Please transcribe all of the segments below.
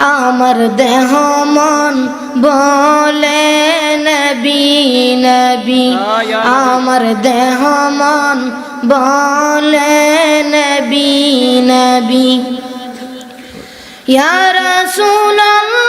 আমার দেহ মন বলে নবী নবী। আমার দেহ মন বলে নবী নবী। ইয়ার রাসূলুল্লাহ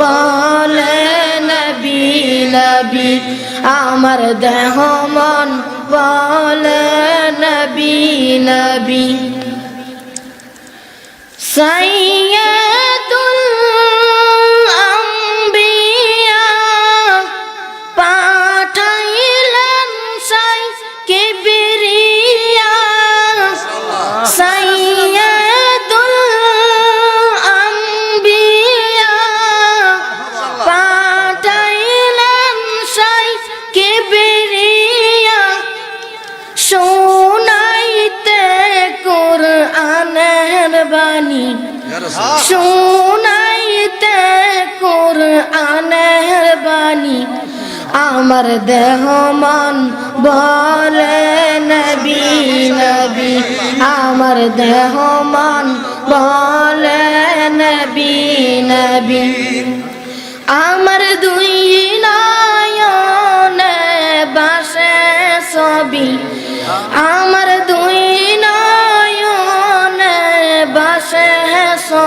বলে নবী নবী আমার দেহ মন বলে নবী নবী। সাইয়্যিদুল শোনাইতে কোরআনের বাণী। আমার দেহ মন বলে নবী নবী। আমার দেহ মন বলে নবী নবী। আমার দুই নয়নে বাসে ছবি। আমার দুই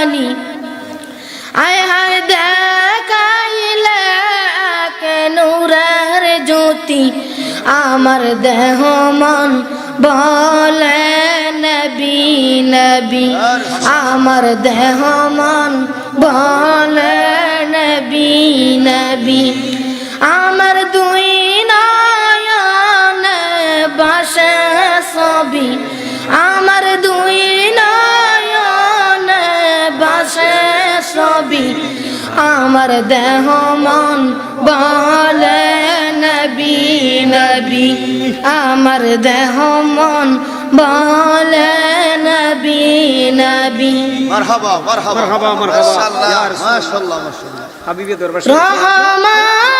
আনের বাণী হায় দেখাইলে নূরের জ্যোতি? আমার দেহ মন বলে নবী নবী। আমার দেহ মন বলে নবী নবী। আমার দুই নয়ন বাসে ছবি। আমার দেহ মন বলে নবী নবী। আমার দেহ মন বলে নবী নবী। মারহাবা মারহাবা। মারহাবা, মারহাবা। মাশাআল্লাহ মাশাআল্লাহ মাশাআল্লাহ। হাবিবি দরবার রহমাতুল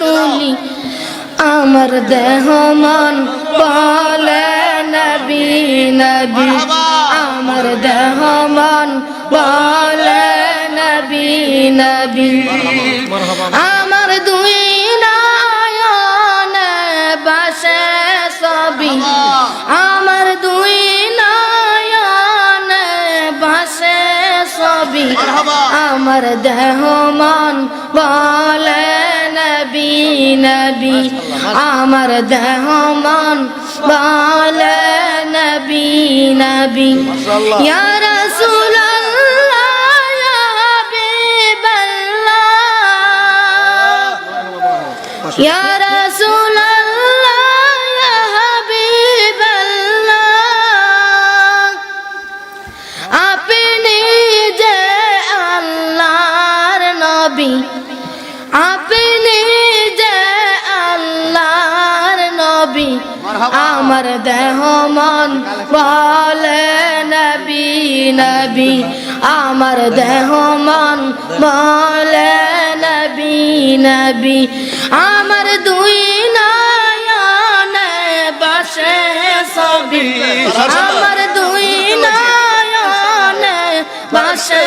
তুলি আমার দেহ মন বলে নবী নবী। আমার দেহ মন বলে নবী নবী। আমার দুই নয়ন বাসে সবই আমার দুই নয়ন বাসে সবই আমার দেহ মন বলে নবী নবী আমার দেহ মন বলে নবী নবী। ইয়া রাসূলুল্লাহ আপনি যে আল্লাহর নবী আমার দেহ মন বলে নবী নবী। আমার দেহ মন বলে নবী নবী। আমার দুই নয়ন বাসে সবই আমার দুই নয়ন বাসে